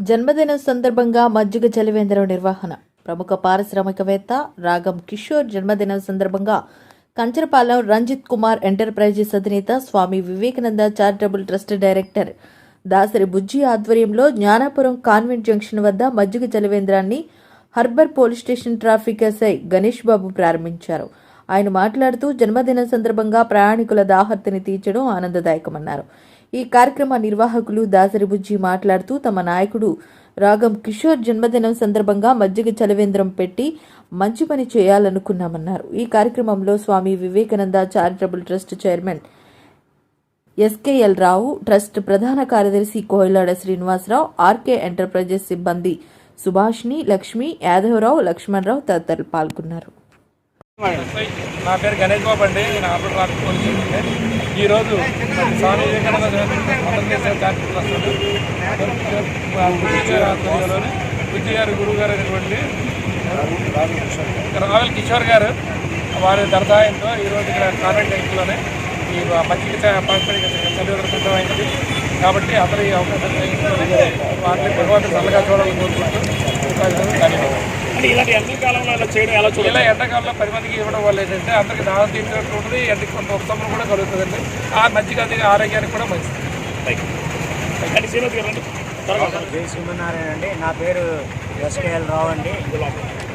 జన్మదినం సందర్భంగా మజ్జిగ చలివేంద్రం నిర్వహణ. ప్రముఖ పారిశ్రామికవేత్త రాగం కిషోర్ జన్మదినం సందర్భంగా కంచరపాలెం రంజిత్ కుమార్ ఎంటర్ప్రైజెస్ అధినేత Swami Vivekananda charitable trust director Dasari Bujji ఆధ్వర్యంలో జ్ఞానాపురం కాన్వెంట్ జంక్షన్ వద్ద మజ్జిగ చలివేంద్రాన్ని harbour police station traffic SI Ganesh Babu ప్రారంభించారు. ఆయన మాట్లాడుతూ జన్మదినం సందర్భంగా ప్రయాణికుల దాహర్తిని తీర్చడం ఆనందదాయకమన్నారు. ఈ కార్యక్రమ నిర్వాహకులు దాసరి బుజ్జి మాట్లాడుతూ తమ నాయకుడు రాగం కిషోర్ జన్మదినం సందర్భంగా మజ్జిగ చలవేంద్రం పెట్టి మంచి పని చేయాలనుకున్నామన్నారు. ఈ కార్యక్రమంలో Swami Vivekananda charitable trust chairman SKL Rao trust ప్రధాన కార్యదర్శి కోయిలాడ శ్రీనివాసరావు ఆర్కే ఎంటర్ప్రైజెస్ సిబ్బంది సుభాష్ని లక్ష్మి యాదవరావు లక్ష్మణరావు తదితరులు పాల్గొన్నారు. నా పేరు గణేష్ బాబు అండి. నేను ఆర్డర్ ట్రాఫిక్ పోలీస్ ఈరోజు స్వామి వివేకానంద జయంతి మొదటి చేసే చారిటబుల్ ట్రస్ట్ గురువు గారు అయినటువంటి రావెల్ కిషోర్ గారు వారి దరసాయంతో ఈరోజు ఇక్కడ కాన్వెంట్ ఇంట్లోనే ఈ మజ్జిగ చ- సిద్ధమైంది. కాబట్టి అందరూ అవకాశం వాటిని భగవంతుడు చల్లగా చూడాలని కోరుకుంటూ అంటే ఇలాంటి ఎండాకాలంలో ఇలా చేయడం ఎలా చూడాలి? ఇలా ఎండాకాలంలో పది మందికి ఇవ్వడం వల్ల ఏంటంటే అందరికి దాహం తీర్చినట్టు ఉంటుంది ఎండకి కొంత ఉపశమనం కూడా కలుగుతుందండి. ఆ మజ్జిగ అది ఆరోగ్యానికి కూడా మంచిది. అంటే గారు త్వరగా జై శ్రీమన్నారాయణ అండి. నా పేరు ఎస్కేఎల్ రావు అండి.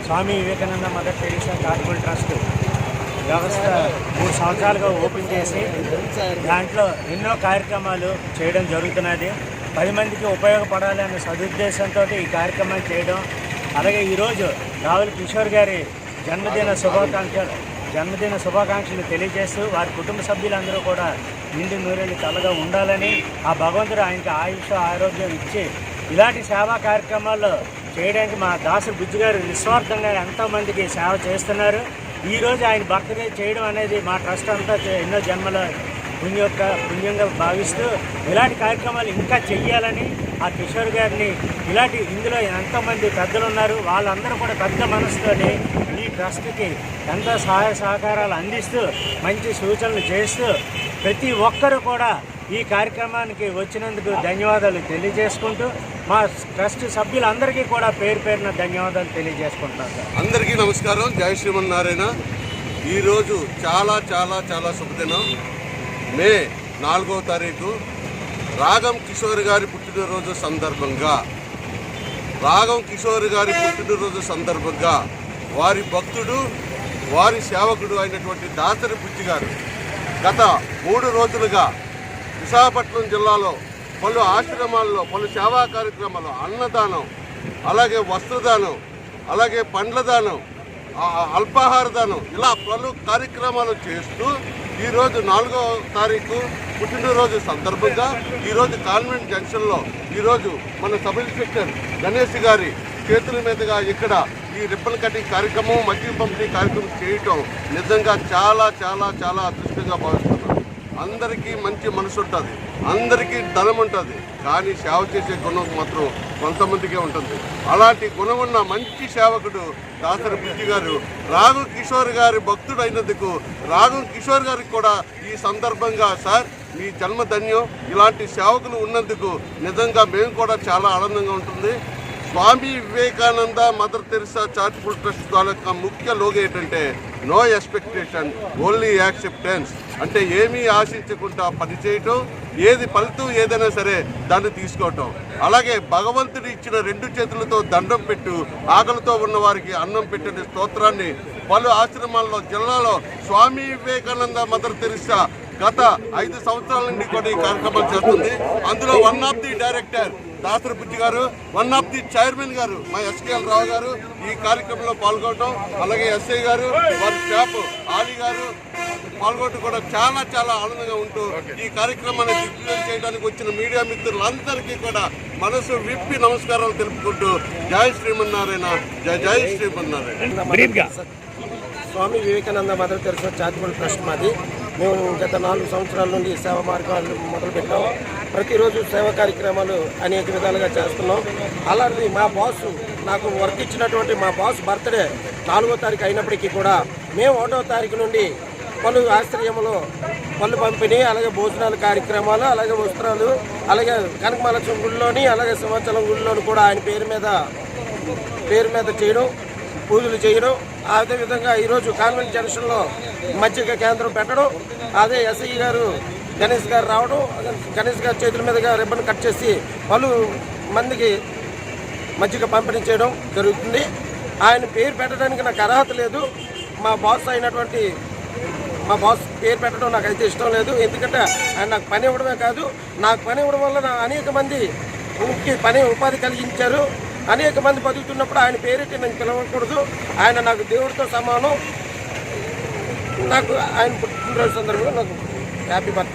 Swami Vivekananda Mother Teresa charitable trust వ్యవస్థ మూడు సంవత్సరాలుగా ఓపెన్ చేసి దాంట్లో ఎన్నో కార్యక్రమాలు చేయడం జరుగుతున్నది. పది మందికి ఉపయోగపడాలి అనే సదుద్దేశంతో ఈ కార్యక్రమం చేయడం. అలాగే ఈరోజు రావుల కిషోర్ గారి జన్మదిన శుభాకాంక్షలు. జన్మదిన శుభాకాంక్షలు తెలియజేస్తూ వారి కుటుంబ సభ్యులందరూ కూడా నిండి నూరేళ్ళు చల్లగా ఉండాలని ఆ భగవంతుడు ఆయనకి ఆయుష్ ఆరోగ్యం ఇచ్చి ఇలాంటి సేవా కార్యక్రమాల్లో చేయడానికి మా దాసు బుజ్జి గారు నిస్వార్థంగా ఎంతోమందికి సేవ చేస్తున్నారు. ఈరోజు ఆయన బర్త్డే చేయడం అనేది మా ట్రస్ట్ అంతా చే- ఎన్నో జన్మల పుణ్య యొక్క పుణ్యంగా భావిస్తూ ఇలాంటి కార్యక్రమాలు ఇంకా చెయ్యాలని ఆ కిషోర్ గారిని ఇలాంటి ఇందులో ఎంతోమంది పెద్దలు ఉన్నారు. వాళ్ళందరూ కూడా పెద్ద మనసుతోని ఈ ట్రస్ట్కి ఎంతో సహాయ సహకారాలు అందిస్తూ మంచి సూచనలు చేస్తూ ప్రతి ఒక్కరూ కూడా ఈ కార్యక్రమానికి వచ్చినందుకు ధన్యవాదాలు తెలియజేసుకుంటూ మా ట్రస్ట్ సభ్యులందరికీ కూడా పేరు పేరున ధన్యవాదాలు తెలియజేసుకుంటున్నాను సార్. అందరికీ నమస్కారం. జై శ్రీమన్నారాయణ. ఈరోజు చాలా చాలా చాలా శుభదినం. మే నాలుగవ తారీఖు రాగం కిషోర్ గారి పుట్టినరోజు సందర్భంగా. రాగం కిషోర్ గారి పుట్టినరోజు సందర్భంగా వారి భక్తుడు వారి సేవకుడు అయినటువంటి దాసరి బుజ్జి గారు గత మూడు రోజులుగా విశాఖపట్నం జిల్లాలో పలు ఆశ్రమాల్లో పలు సేవా కార్యక్రమాలు అన్నదానం అలాగే వస్త్రదానం అలాగే పండ్ల దానం అల్పాహార దానం ఇలా పలు కార్యక్రమాలు చేస్తూ ఈరోజు నాలుగో తారీఖు పుట్టినరోజు సందర్భంగా ఈరోజు కాన్వెంట్ జంక్షన్లో ఈరోజు మన సబ్ ఇన్స్పెక్టర్ గణేష్ గారి చేతుల మీదుగా ఇక్కడ ఈ రిబ్బన్ కటింగ్ కార్యక్రమం మద్యం పంపిణీ కార్యక్రమం చేయటం నిజంగా చాలా చాలా చాలా అదృష్టంగా భావిస్తున్నాను అందరికీ మంచి మనసు ఉంటుంది. అందరికీ ధనం ఉంటుంది కానీ సేవ చేసే గుణం మాత్రం కొంతమందికే ఉంటుంది. అలాంటి గుణం ఉన్న మంచి సేవకుడు దాసరి బుద్ధి గారు రాఘు కిషోర్ గారి భక్తుడు అయినందుకు రాఘు కిషోర్ గారికి కూడా ఈ సందర్భంగా సార్ మీ జన్మధన్యం ఇలాంటి సేవకులు ఉన్నందుకు నిజంగా మేము కూడా చాలా ఆనందంగా ఉంటుంది. Swami Vivekananda Mother Teresa charitable trust తాలూకా ముఖ్య లోగో ఏంటంటే నో ఎక్స్పెక్టేషన్ ఓన్లీ యాక్సెప్టెన్స్ అంటే ఏమీ ఆశించకుండా పని చేయటం ఏది ఫలితం ఏదైనా సరే దాన్ని తీసుకోవటం. అలాగే భగవంతుడు ఇచ్చిన రెండు చేతులతో దండం పెట్టు ఆకలితో ఉన్న వారికి అన్నం పెట్టిన స్తోత్రాన్ని పలు ఆశ్రమాల్లో జిల్లాలో స్వామి వివేకానంద మదర్ తెరిసా గత ఐదు సంవత్సరాల నుండి కూడా ఈ కార్యక్రమాలు చేస్తుంది అందులో one of the director Dasari Bujji garu one of the chairman గారు మా ఎస్కేఎల్ రావు గారు ఈ కార్యక్రమంలో పాల్గొనడం అలాగే ఎస్ఐ గారు వారి స్టాఫ్ ఆలీ గారు పాల్గొనడం కూడా చాలా చాలా ఆనందంగా ఉంటూ ఈ కార్యక్రమాన్ని దిగ్విజయం చేయడానికి వచ్చిన మీడియా మిత్రులందరికీ కూడా మనసు విప్పి నమస్కారాలు తెలుపుకుంటూ జై శ్రీమన్నారాయణ జై జై Shrimannarayana Swami Vivekananda Mother Teresa charitable trust మాది మేము గత నాలుగు సంవత్సరాల నుండి సేవ మార్గాలు మొదలుపెట్టాము ప్రతిరోజు సేవ కార్యక్రమాలు అనేక విధాలుగా చేస్తున్నాం. అలాంటి మా బాస్ నాకు వర్క్ ఇచ్చినటువంటి మా బాస్ బర్త్డే నాలుగో తారీఖు అయినప్పటికీ కూడా మేము ఒకటో తారీఖు నుండి పలు ఆశ్రయములు పళ్ళు పంపిణీ అలాగే భోజనాలు కార్యక్రమాలు అలాగే వస్త్రాలు అలాగే కనకమలక్ష్మి గుడిలోని అలాగే సింహాచలం గుడిలోని కూడా ఆయన పేరు మీద పేరు మీద చేయడం. పూజలు చేయడం అదేవిధంగా ఈరోజు కాన్వెంట్ జంక్షన్లో మజ్జిగ కేంద్రం పెట్టడం అదే ఎస్ఐ గారు గణేష్ గారు రావడం గణేష్ గారి చేతుల మీదుగా రిబ్బన్ కట్ చేసి పలు మందికి మజ్జిగ పంపిణీ చేయడం జరుగుతుంది. ఆయన పేరు పెట్టడానికి నాకు అర్హత లేదు. మా బాస్ అయినటువంటి మా బాస్ పేరు పెట్టడం నాకు అయితే ఇష్టం లేదు. ఎందుకంటే ఆయన నాకు పని ఇవ్వడమే కాదు. నాకు పని ఇవ్వడం వల్ల అనేక మంది పని ఉపాధి కలిగించారు. అనేక మంది బతుకుతున్నప్పుడు ఆయన పేరెట్టి నేను పిలవకూడదు. ఆయన నాకు దేవుడితో సమానం. నాకు ఆయన పుట్టినరోజు సందర్భంగా నాకు హ్యాపీ బర్త్డే